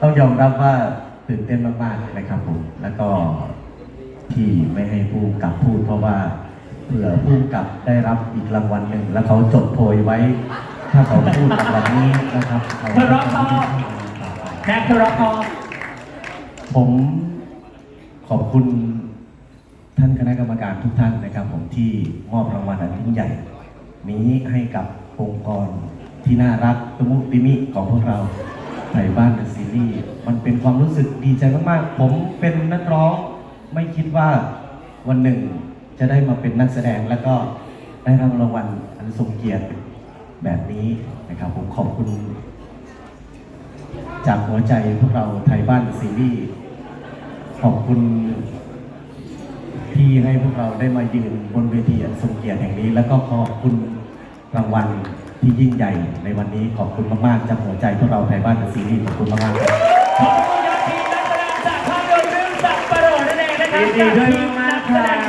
ต้องยอมรับว่าตื่นเต้นมากๆนะครับผม แล้วก็ที่ไม่ให้ผู้กำกับพูดเพราะว่าเผื่อผู้กำกับได้รับอีกรางวัลหนึ่ง แล้วเขาจดโพยไว้ ถ้าเขาพูดรางวัลนี้นะครับเขาเธอรักพ่อแม็กเทอร์พอผมขอบคุณท่านคณะกรรมการทุกท่านนะครับ ผมที่มอบรางวัลอันยิ่งใหญ่ นี้ให้กับองค์กรที่น่ารักตะมุติมิของพวกเรา ไทยบ้านเดอะซีรีส์มันเป็นความรู้สึกดีใจมากๆ ผมเป็นนักร้องไม่คิดว่าวันหนึ่งจะได้มาเป็นนักแสดงแล้วก็ได้รับรางวัลอันทรงเกียรติแบบนี้นะครับผมขอบคุณ จากหัวใจพวกเราไทยบ้านซีรีส์ขอบคุณที่ให้พวกเราได้มายืนบนเวทีอันทรงเกียรติแห่งนี้ แล้วก็ขอบคุณรางวัล ที่ยิ่งใหญ่ในวันนี้ขอบคุณมากๆจากหัวใจพวกเราไทยบ้านซีรีส์ขอบคุณมากๆครับขอบคุณยอดทีมนักแสดงจากภาพยนตร์เรื่องสัตว์ประโหลนั่นเองนะครับยินดีด้วยมากๆครับ